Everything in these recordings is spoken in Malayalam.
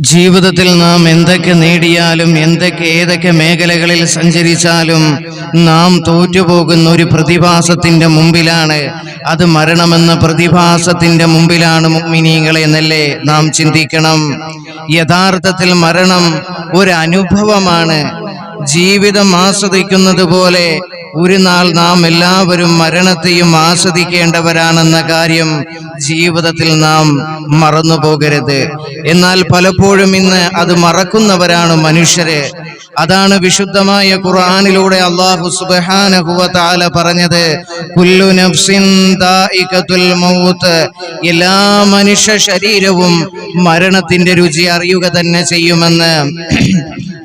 ജീവിതത്തിൽ നാം എന്തൊക്കെ നേടിയാലും എന്തൊക്കെ ഏതൊക്കെ മേഖലകളിൽ സഞ്ചരിച്ചാലും നാം തോറ്റുപോകുന്ന ഒരു പ്രതിഭാസത്തിന്റെ മുമ്പിലാണ്. അത് മരണമെന്ന പ്രതിഭാസത്തിന്റെ മുമ്പിലാണ് മുഗ്മിനീങ്ങളെ എന്നല്ലേ നാം ചിന്തിക്കണം. യഥാർത്ഥത്തിൽ മരണം ഒരു അനുഭവമാണ്. ജീവിതം ആസ്വദിക്കുന്നത് പോലെ ഒരു നാൾ നാം എല്ലാവരും മരണത്തെയും ആസ്വദിക്കേണ്ടവരാണെന്ന കാര്യം ജീവിതത്തിൽ നാം മറന്നു പോകരുത്. എന്നാൽ പലപ്പോഴും ഇന്ന് അത് മറക്കുന്നവരാണ് മനുഷ്യരെ. അതാണ് വിശുദ്ധമായ ഖുർആനിലൂടെ അള്ളാഹു സുബാന പറഞ്ഞത് കുല്ലു നഫ്സിൻ മൗത്ത്. എല്ലാ മനുഷ്യ ശരീരവും മരണത്തിന്റെ രുചി അറിയുക തന്നെ ചെയ്യുമെന്ന്.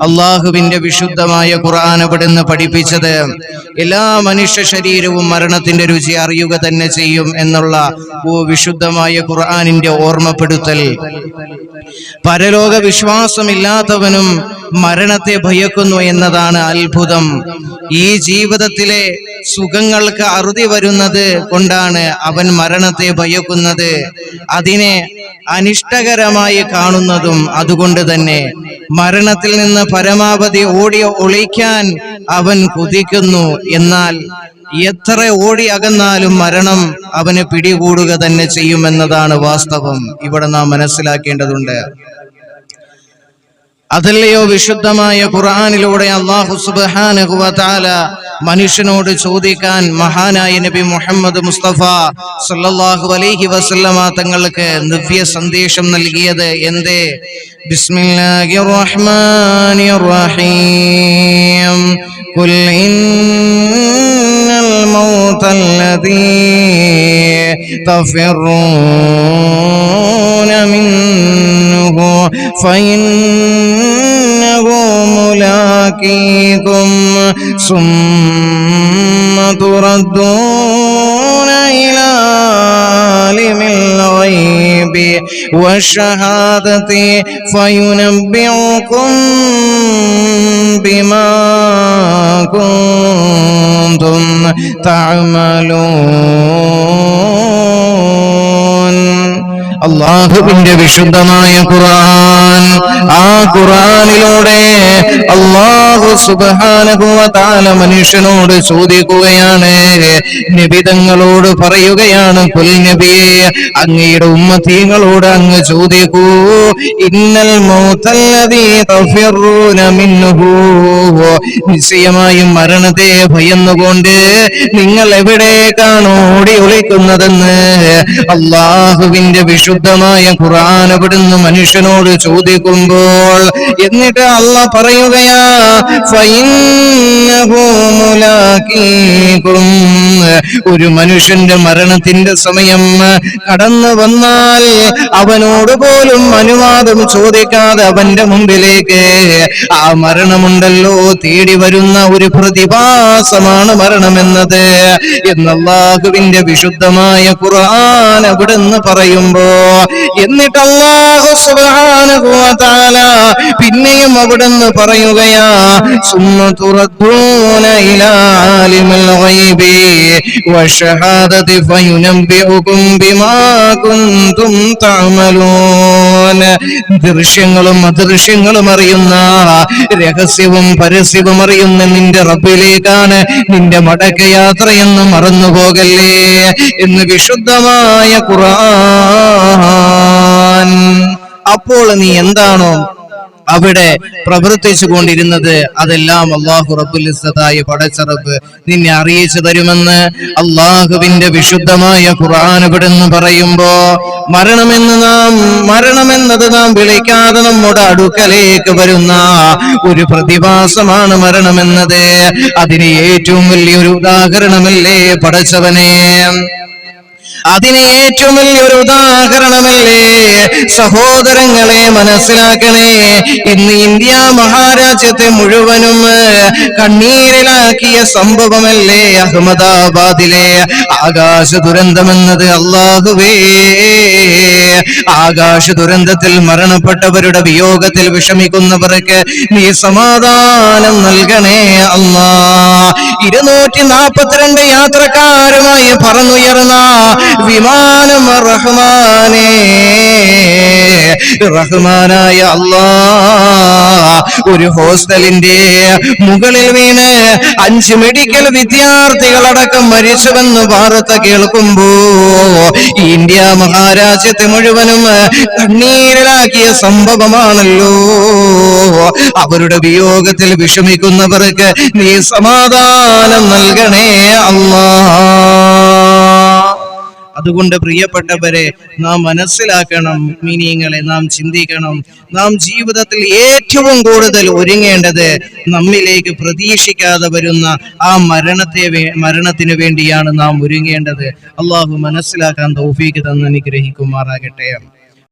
അള്ളാഹുവിന്റെ വിശുദ്ധമായ ഖുർആൻ അവിടുന്ന് പഠിപ്പിച്ചത് എല്ലാ മനുഷ്യ ശരീരവും മരണത്തിന്റെ രുചി അറിയുക തന്നെ ചെയ്യും എന്നുള്ള വിശുദ്ധമായ ഖുർആാനിന്റെ ഓർമ്മപ്പെടുത്തൽ. പരലോക വിശ്വാസമില്ലാത്തവനും മരണത്തെ ഭയക്കുന്നു എന്നതാണ് അത്ഭുതം. ഈ ജീവിതത്തിലെ സുഖങ്ങൾക്ക് അറുതി വരുന്നത് കൊണ്ടാണ് അവൻ മരണത്തെ ഭയക്കുന്നത്. അതിനെ അനിഷ്ടകരമായി കാണുന്നതും അതുകൊണ്ട് തന്നെ. മരണത്തിൽ നിന്ന് പരമാവധി ഓടി ഒളിക്കാൻ അവൻ കുതിക്കുന്നു. എന്നാൽ എത്ര ഓടി അകന്നാലും മരണം അവന് പിടികൂടുക തന്നെ ചെയ്യുമെന്നതാണ് വാസ്തവം. ഇവിടെ നാം മനസ്സിലാക്കേണ്ടതുണ്ട്. അതല്ലയോ വിശുദ്ധമായ ഖുർആനിലൂടെ അള്ളാഹു സുബ്ഹാനഹു വ തആല മനുഷ്യനോട് ചോദിക്കാൻ മഹാനായ നബി മുഹമ്മദ് മുസ്തഫ സല്ലല്ലാഹു അലൈഹി വസല്ലമ തങ്ങൾക്ക് ദിവ്യ സന്ദേശം നൽകിയത് എന്തേ ബിസ്മില്ലാഹിർ റഹ്മാനിർ റഹീം قل إن الموت الذي تفرون منه فإنه ملاقيكم ثم تردون إلى عالم الغيب والشهادة فينبئكم بما كنتم تعملون അള്ളാഹുവിന്റെ വിശുദ്ധമായ ഖുർആൻ ആ ഖുറാനിലൂടെ അള്ളാഹു തആല മനുഷ്യനോട് ചോദിക്കുകയാണ്. നിബിതങ്ങളോട് പറയുകയാണ് പുൽനബിയെ അങ്ങയുടെ ഉമ്മത്തീങ്ങളോട് അങ്ങ് ചോദിക്കൂ. ഇന്നൽ നിശ്ചയമായും മരണത്തെ ഭയന്നുകൊണ്ട് നിങ്ങൾ എവിടേക്കാണ് ഓടി ഒളിക്കുന്നതെന്ന് അള്ളാഹുവിന്റെ വിശുദ്ധമായ ഖുറാൻ അവിടുന്ന് മനുഷ്യനോട് ചോദിക്കുമ്പോൾ എന്നിട്ട് അല്ല പറയുകയാ ഫഇന്നഹു മുലാഖീകും. ഒരു മനുഷ്യന്റെ മരണത്തിന്റെ സമയം കടന്നു വന്നാൽ അവനോട് പോലും അനുവാദം ചോദിക്കാതെ അവന്റെ മുമ്പിലേക്ക് ആ മരണമുണ്ടല്ലോ തേടി വരുന്ന ഒരു പ്രതിഭാസമാണ് മരണമെന്നത് എന്നല്ലാഹുവിന്റെ വിശുദ്ധമായ ഖുർആൻ അവിടുന്ന് പറയുമ്പോ എന്നിട്ട് വ തആല പിന്നെയും അവിടുന്ന് പറയുകയാ സുമ്മ ഇലാ ഗൈബി വശഹാദതി ഫയുനബ്ബിഉകും ബിമാ കുന്തും തഅമലൂൻ ദൃശ്യങ്ങളും അദൃശ്യങ്ങളും അറിയുന്ന രഹസ്യവും പരസ്യവും അറിയുന്ന നിന്റെ റബ്ബിലേക്കാണ് നിന്റെ മടക്കയാത്രയെന്ന് മറന്നുപോകല്ലേ എന്ന് വിശുദ്ധമായ ഖുർആൻ അപ്പോൾ നീ എന്താണോ അവിടെ പ്രവർത്തിച്ചു കൊണ്ടിരുന്നത് അതെല്ലാം അള്ളാഹു റബുലിസതായ പടച്ചറബ് നിന്നെ അറിയിച്ചു തരുമെന്ന് അള്ളാഹുവിന്റെ വിശുദ്ധമായ ഖുർആൻ ഇവിടുന്ന് പറയുമ്പോ മരണമെന്ന് നാം മരണമെന്നത് നാം വിളിക്കാതെ നമ്മുടെ അടുക്കലേക്ക് വരുന്ന ഒരു പ്രതിഭാസമാണ് മരണമെന്നത്. അതിന് ഏറ്റവും വലിയൊരു ഉദാഹരണമല്ലേ പടച്ചവനെ? അതിന് ഏറ്റവും വലിയൊരു ഉദാഹരണമല്ലേ സഹോദരങ്ങളെ മനസ്സിലാക്കണേ. ഇന്ന് ഇന്ത്യ മഹാരാജ്യത്തെ മുഴുവനും കണ്ണീരിലാക്കിയ സംഭവമല്ലേ അഹമ്മദാബാദിലെ? ആകാശ ദുരന്തമെന്നത് അള്ളാഹുവേ. ആകാശ ദുരന്തത്തിൽ മരണപ്പെട്ടവരുടെ വിയോഗത്തിൽ വിഷമിക്കുന്നവർക്ക് നീ സമാധാനം നൽകണേ അല്ല. ഇരുന്നൂറ്റി നാൽപ്പത്തിരണ്ട് യാത്രക്കാരുമായി പറന്നുയർന്ന വിമാനം റഹ്മാനേ. റഹ്മാനായ അല്ലാ ഒരു ഹോസ്റ്റലിന്റെ മുകളിൽ വീണ് അഞ്ച് മെഡിക്കൽ വിദ്യാർത്ഥികളടക്കം മരിച്ചുവെന്ന് വാർത്ത കേൾക്കുമ്പോ ഇന്ത്യ മഹാരാജ്യത്തെ മുഴുവനും കണ്ണീരിലാക്കിയ സംഭവമാണല്ലോ. അവരുടെ വിയോഗത്തിൽ വിഷമിക്കുന്നവർക്ക് നീ സമാധാനം നൽകണേ അല്ലാ അതുകൊണ്ട് പ്രിയപ്പെട്ടവരെ നാം മനസ്സിലാക്കണം മീനിങ്ങളെ നാം ചിന്തിക്കണം. നാം ജീവിതത്തിൽ ഏറ്റവും കൂടുതൽ ഒരുങ്ങേണ്ടത് നമ്മിലേക്ക് പ്രതീക്ഷിക്കാതെ വരുന്ന ആ മരണത്തെ മരണത്തിന് വേണ്ടിയാണ് നാം ഒരുങ്ങേണ്ടത്. അള്ളാഹു മനസ്സിലാക്കാൻ തൗഫീക്ക് തന്ന് അനുഗ്രഹിക്കുമാറാകട്ടെ.